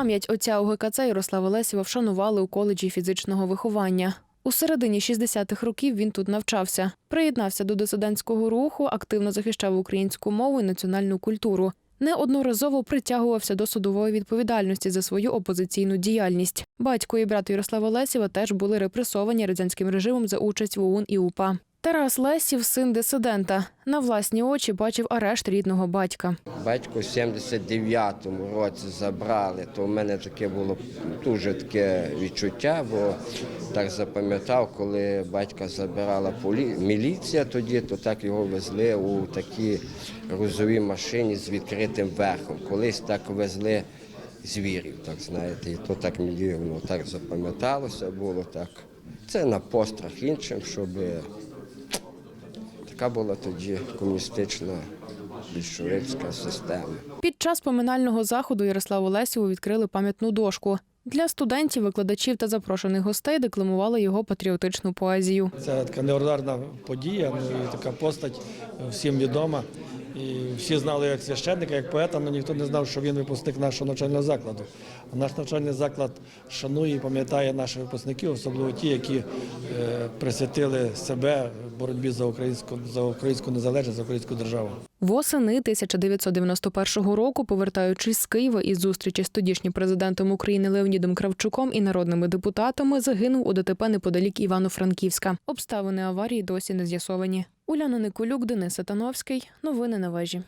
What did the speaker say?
Пам'ять отця УГКЦ Ярослава Лесєва вшанували у коледжі фізичного виховання. У середині 60-х років він тут навчався. Приєднався до дисидентського руху, активно захищав українську мову і національну культуру. Неодноразово притягувався до судової відповідальності за свою опозиційну діяльність. Батько і брат Ярослава Лесєва теж були репресовані радянським режимом за участь в ОУН і УПА. Тарас Лесів, син дисидента, на власні очі бачив арешт рідного батька. Батько в 79-му році забрали, то в мене таке було дуже таке відчуття, бо так запам'ятав, коли батька забирала полі... міліція тоді, то так його везли у такій грузовій машині з відкритим верхом. Колись так везли звірів, так знаєте, і то так мені воно так запам'яталося, було так. Це на пострах іншим, щоб така була тоді комуністична більшовицька система. Під час поминального заходу Ярославу Лесєву відкрили пам'ятну дошку. Для студентів, викладачів та запрошених гостей декламували його патріотичну поезію. Це така неординарна подія, ну і така постать е, всім відома. І всі знали як священника, як поета, але ніхто не знав, що він випускник нашого навчального закладу. А наш навчальний заклад шанує і пам'ятає наших випускників, особливо ті, які е, присвятили себе боротьбі за українську за українську незалежність, за українську державу. Восени 1991 року, повертаючись з Києва із зустрічі з тодішнім президентом України Леонідом Кравчуком і народними депутатами, загинув у ДТП неподалік Івано-Франківська. Обставини аварії досі не з'ясовані. Уляна Николюк, Денис Сатановський. Новини на вежі.